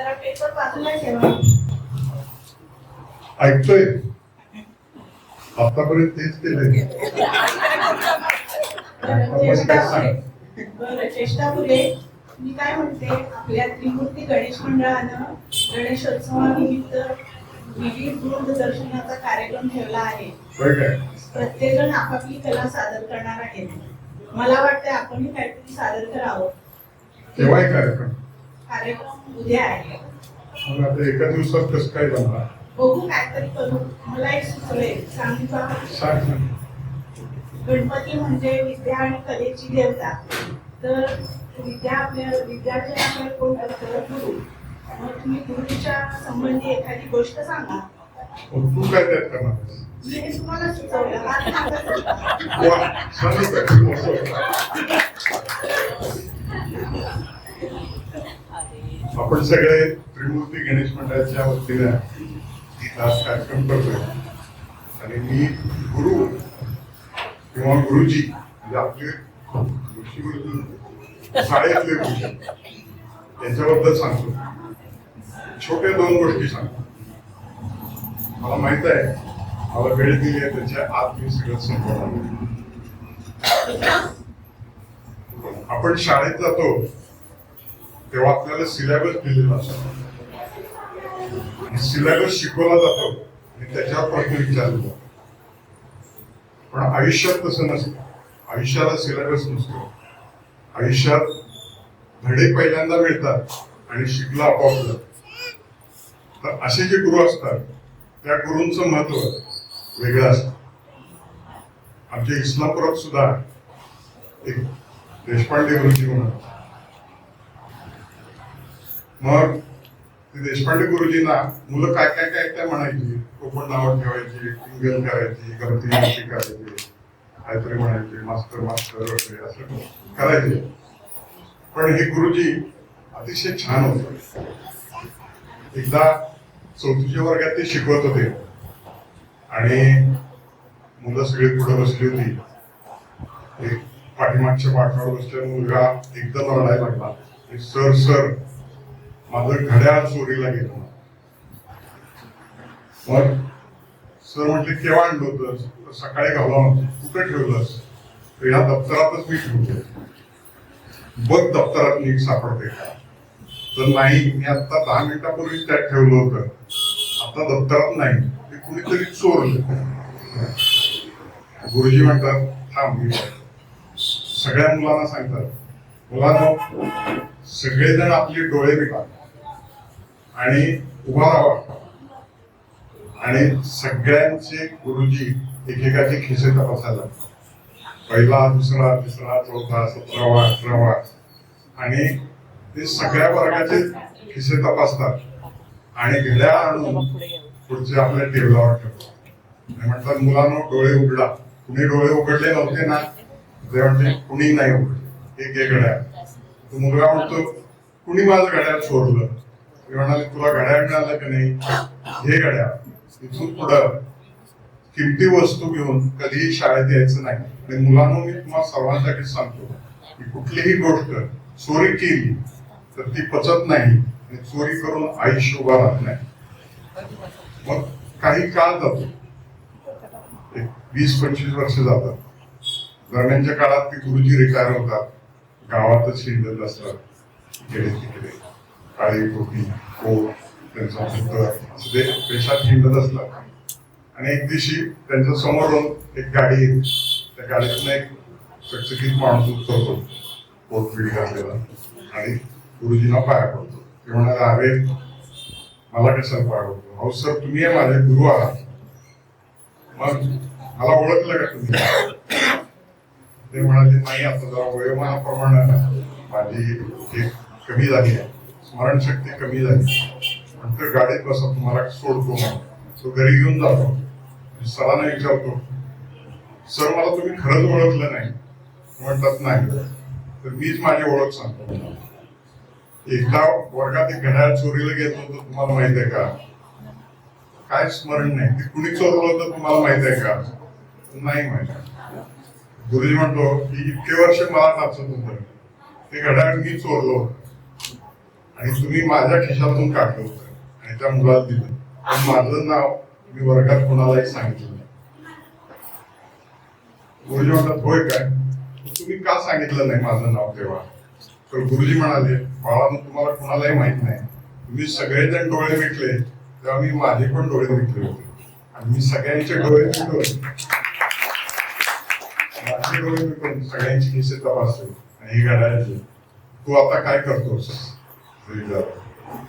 जरा पेपर बाजूला ठेवा. ऐकतोय? आतापर्यंत तेच केलंय. बरं चेष्टा पुरे मी काय म्हणते आपल्या त्रिमूर्ती गणेश मंडळानं गणेशोत्सवानिमित्त विविध दूरदर्शनाचा कार्यक्रम ठेवला आहे. होय काय? प्रत्येक जण आपापली कला सादर करणार आहेत. मला वाटतं आपणही काहीतरी सादर करावं. केव्हा आहे कार्यक्रम? कार्यक्रम उद्या आहे मग आता एका दिवसात कसं काय बनणार? बघू काहीतरी करू. मला एक सुचलंय. सांगू का सांग सांग. गणपती म्हणजे विद्या आणि कलेची देवता. तर विद्या आपल्या विद्यार्थी आपल्याला कोण करतं गुरु मग तुम्ही गुरुच्या संबंधी एखादी गोष्ट सांगा. मग तू काय त्यात करणार? आहेस? मी हे तुम्हाला सुचवलं. हा सांगा. वा सांगू काय तू मस्त होता. आपण सगळे त्रिमूर्ती गणेश मंडळाच्या वतीनं आज कार्यक्रम करतोय. आणि मी गुरु किंवा गुरुजी म्हणजे आपले ऋषी गुरुजी शाळेतले गुरुजी यांच्याबद्दल सांगतो. छोट्या दोन गोष्टी सांगतो. मला माहीत आहे मला वेळ दिली आहे त्याच्या आत मी सगळं संपवणार आपण शाळेत जातो तेव्हा आपल्याला सिलेबस दिलेला असतो सिलेबस शिकवला जातो आणि त्याच्यावर प्रश्न विचारले जातो पण आयुष्यात तसं नसतं. आयुष्याला सिलेबस नसतो. आयुष्यात धडे पहिल्यांदा मिळतात आणि शिकला आपोआप जात. तर असे जे गुरु असतात त्या गुरूंचं महत्त्व वेगळं असतं. आमच्या इस्लामपुरात सुद्धा एक देशपांडे गुरुजी म्हणून मग देशपांडे गुरुजींना मुलं काय काय काय काय म्हणायची? कोकण नावं ठेवायची टिंगल करायची गमती गमती करायची काहीतरी म्हणायचे मास्टर मास्टर वगैरे असं करायचे. पण हे गुरुजी अतिशय छान होते. एकदा चौथीच्या वर्गात ते शिकवत होते. आणि मुलं सगळी पुढे बसली होती. एक पाठीमागच्या पाठावर बसलेला मुलगा एकदम रडायला लागला. की, सर सर माझं घड्याळ चोरीला गेलं. मग सर म्हटले केव्हा आणलं होतं? सकाळी घालून कुठे ठेवलंस तर या दप्तरातच मी ठेवलं बघ दप्तरात नीट सापडते का? तर नाही मी आता दहा मिनिटापूर्वी त्यात ठेवलं होतं. आता दप्तरात नाही. ते कुणीतरी चोरलं. गुरुजी म्हणतात थांब मी सगळ्या मुलांना सांगतात मुलांना सगळेजण आपले डोळे मिळतात आणि उभा राहा आणि सगळ्यांचे गुरुजी एकेकाचे खिसे तपासायला पहिला दुसरा तिसरा चौथा सतरावा अठरावा. आणि ते सगळ्या वर्गाचे खिसे तपासतात. आणि घड्या आणून पुढचे आपल्या टेबलावर ठेवतात. म्हटलं म्हणतात मुलांनो डोळे उघडा. कुणी डोळे उघडले नव्हते ना? ते म्हणते कुणी नाही उघडले? एक एक घड्याळ. तो मुलगा म्हणतो कुणी माझं घड्याळ चोरलं ते म्हणाले तुला घड्याळ मिळालं की नाही? हे घड्याळ इथून पुढं किमती वस्तू घेऊन कधीही शाळेत यायचं नाही. आणि मुलांना मी तुम्हाला सर्वांसाठी सांगतो की कुठलीही गोष्ट चोरी केली तर ती पचत नाही आणि चोरी करून आयुष्य उभा राहत नाही. मग काही काळ जातो. एक वीस पंचवीस वर्ष जातात. दरम्यानच्या काळात ते गुरुजी रिटायर होतात. गावातच हिंडत असतात तिकडे तिकडे. काळी टोपी कोट त्यांचा पुत्र असं ते पेशात हिंडत असतात आणि एक दिवशी त्यांच्या समोरून एक गाडी येते. त्या गाडीतून एक चकचकीत माणूस उतरतो. कोट फिट घातलेला आणि गुरुजींना पाया पडतो. ते म्हणाले अरे मला कशाला पाया पडतो? अहो सर तुम्ही आहे माझे गुरु आहात. मग मला ओळखलं का तुम्ही? ते म्हणाले नाही आता जरा वयोमानाप्रमाणे माझी एक कमी झाली आहे. स्मरणशक्ती कमी झाली. नंतर गाडीत बसा तुम्हाला सोडतो मग तो घरी घेऊन जातो. सरांना विचारतो सर मला तुम्ही खरंच ओळखलं नाही. म्हणतात नाही. तर मीच माझी ओळख सांगतो. एकदा वर्गात एक घड्याळ चोरीला गेलो होतो तुम्हाला माहीत आहे का? काय स्मरण नाही. ते कुणी चोरलं होतं तुम्हाला माहीत आहे का? नाही माहीत. गुरुजी म्हणतो की इतके वर्ष मला नाचत होतं ते घड्याळ मी चोरलो. आणि तुम्ही माझ्या खिशातून काढलं होतं. आणि त्या मुलाला दिलं. पण माझं नाव मी वर्गात कोणालाही सांगितलं नाही. गुरुजी म्हणतात होय काय? तुम्ही का सांगितलं नाही माझं नाव तेव्हा? तर गुरुजी म्हणाले बाळा तुम्हाला कोणालाही माहीत नाही. तुम्ही सगळेजण डोळे मिटले तेव्हा मी माझे पण डोळे मिटले होते. आणि मी सगळ्यांचे डोळे मिटवले माझे डोळे मिटून सगळ्यांची खिसे तपासले आणि हे घडायचे तू आता काय करतोस? तर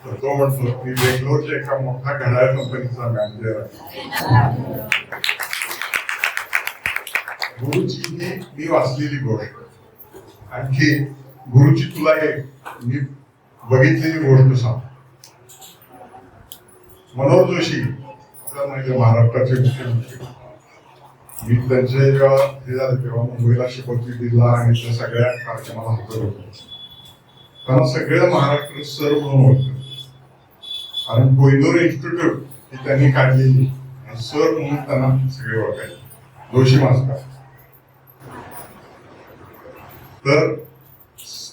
तर तो म्हणतो मी बेंगलोरच्या एका मोठ्या घड्याळ कंपनीचा मॅनेजर आहे. गुरुची मी वाचलेली गोष्ट. आणखी गुरुची तुला एक मी बघितलेली गोष्ट सांग मनोहर जोशी आपल्याला माहिती महाराष्ट्राचे मुख्यमंत्री. मी त्यांचे जेव्हा हे झाले तेव्हा मुंबईला शपथविधी दिला आणि त्या सगळ्या कार्यक्रमाला हजर होतो. त्यांना सगळं महाराष्ट्र सर म्हणून ओळखतं कारण कोहिनूर इन्स्टिट्यूट ही त्यांनी काढलेली. आणि सर म्हणून त्यांना सगळे ओळखायचे. जोशी मास्टर. तर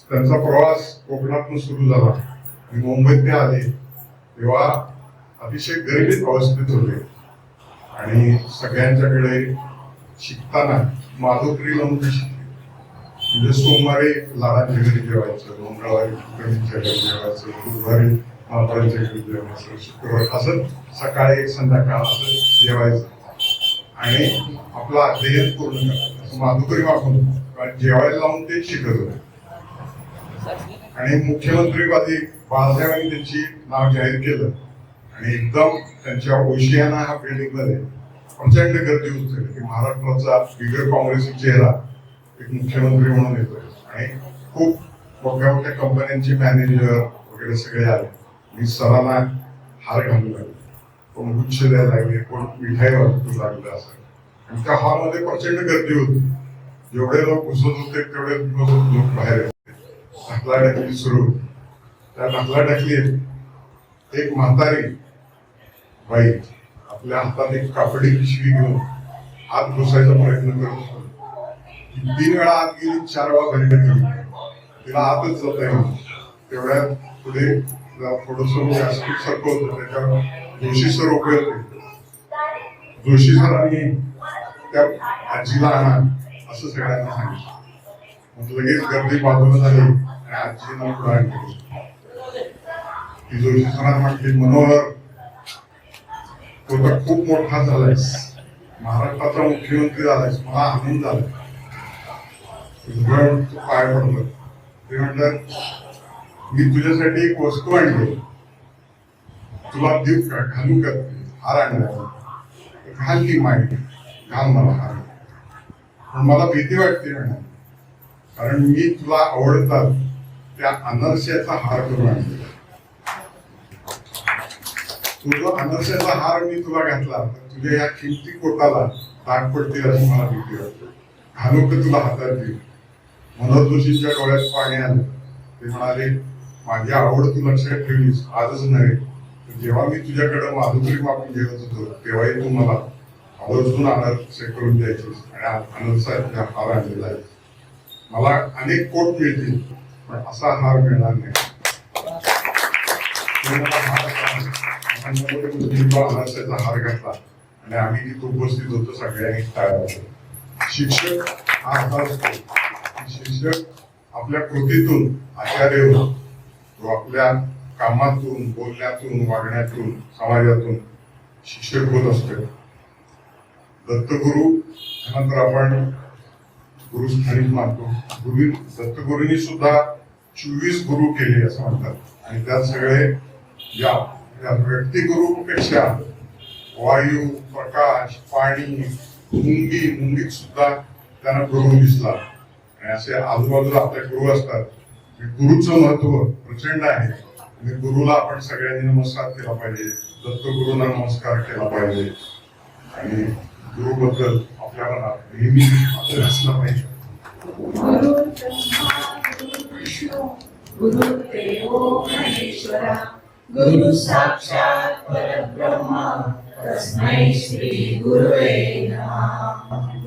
त्यांचा प्रवास कोकणातून सुरू झाला. आणि मुंबईत ते आले. तेव्हा अतिशय गरिबीत अवस्थेत होते. आणि सगळ्यांच्याकडे शिकताना माधुकरी लावून म्हणजे सोमवारी लाडांच्या घरी जेवायचं मंगळवारी कणीच्या घरी जेवायचं बुधवारी मापाच्या घरी जेवायचं शुक्रवारी असं सकाळी एक संध्याकाळ असं जेवायचं. आणि आपला अध्ययन पूर्ण असं माधुकरी वापरून जेवायला लावून ते शिकत होते. आणि मुख्यमंत्रीपदी बाळासाहेबांनी त्यांची नाव जाहीर केलं. आणि एकदम त्यांच्या ओशियाना ह्या बिल्डिंगमध्ये प्रचंड गर्दी होत की महाराष्ट्राचा बिगर काँग्रेसी चेहरा एक मुख्यमंत्री म्हणून येतोय. आणि खूप मोठ्या मोठ्या कंपन्यांचे मॅनेजर वगैरे सगळे आले. मी सरांना हार घालू लागले. कोण गुच्छ द्यायला लागले कोण मिठाई वाटू लागलं असं. आणि त्या हॉलमध्ये प्रचंड गर्दी होती. जेवढे लोक घुसत होते तेवढे लोक बाहेर येते ढकला टाकली सुरू त्या ढकला ढकलाढकलीत एक म्हातारी बाई आपल्या हातात एक कापडी पिशवी घेऊन हात घुसायचा प्रयत्न करत तीन वेळा आत गेली चार वेळा घरी गेली तिला आतच जाता येईल. तेवढ्यात पुढे थोडस व्यासपीठ सारखं होतं. त्याच्यावर जोशी सर उभे होते. जोशी सरांनी त्या आजीला आणा. असं सगळ्यांना सांगितलं. मग लगेच गर्दी बाजूला झाली आणि आजीनं पुढे आणली ती जोशी सरांना म्हटली मनोहर तो तर खूप मोठा झालायस. महाराष्ट्राचा मुख्यमंत्री झालायस. मला आनंद झालाय. तुझं तू पाय पडलं ते म्हणतात मी तुझ्यासाठी एक वस्तू आणली तुला देऊ का घालू का हार आणला घाल ती माहिती घाल मला हार. पण मला भीती वाटते म्हणा कारण मी तुला आवडतात त्या अनर्श्याचा हार करून आणलेला तुझा अनर्शाचा हार मी तुला घातला तर तुझ्या या किमती कोटाला दाग पडतील अशी मला भीती वाटते. घालू का तुला हातात देऊ मनोज जोशींच्या डोळ्यात पाणी आलं. ते म्हणाले माझी आवड तू लक्षात ठेवलीस आजच नव्हे. जेव्हा मी तुझ्याकडे माधुकरी मागून घेत होतो तेव्हाही तू मला आवर्जून अनारसे करून द्यायचीस आणि अनर्साच्या हार आणलेला आहे. मला अनेक कोट मिळतील पण असा हार मिळणार नाही. तो हार घातला. आणि तो अनारसाचा हार घातला आणि आम्ही तिथे उपस्थित होतो सगळ्यांनी टाळ्या शिक्षक हा असा असतो. शिक्षक आपल्या कृतीतून आचार्य होतो तो आपल्या कामातून बोलण्यातून वागण्यातून समाजातून शिक्षक होत असतो. दत्तगुरु त्यानंतर आपण गुरुस्थानीच मानतो. गुरु दत्तगुरूंनी सुद्धा चोवीस गुरु केले असं म्हणतात. आणि त्यात सगळे या या व्यक्तिगुरूपेक्षा वायू प्रकाश पाणी मुंगी मुंगीत सुद्धा त्यांना गुरु दिसला आणि असे आजूबाजूला आपले गुरु असतात. गुरुचं महत्त्व प्रचंड आहे. आणि गुरुला आपण सगळ्यांनी नमस्कार केला पाहिजे. दत्तगुरूंना नमस्कार केला पाहिजे. आणि गुरुबद्दल आपल्या मनात नेहमी आदर असला पाहिजे. गुरु महेश्वरा गुरु साक्षात परब्रह्मा तस्मै श्री गुरुवे नमः.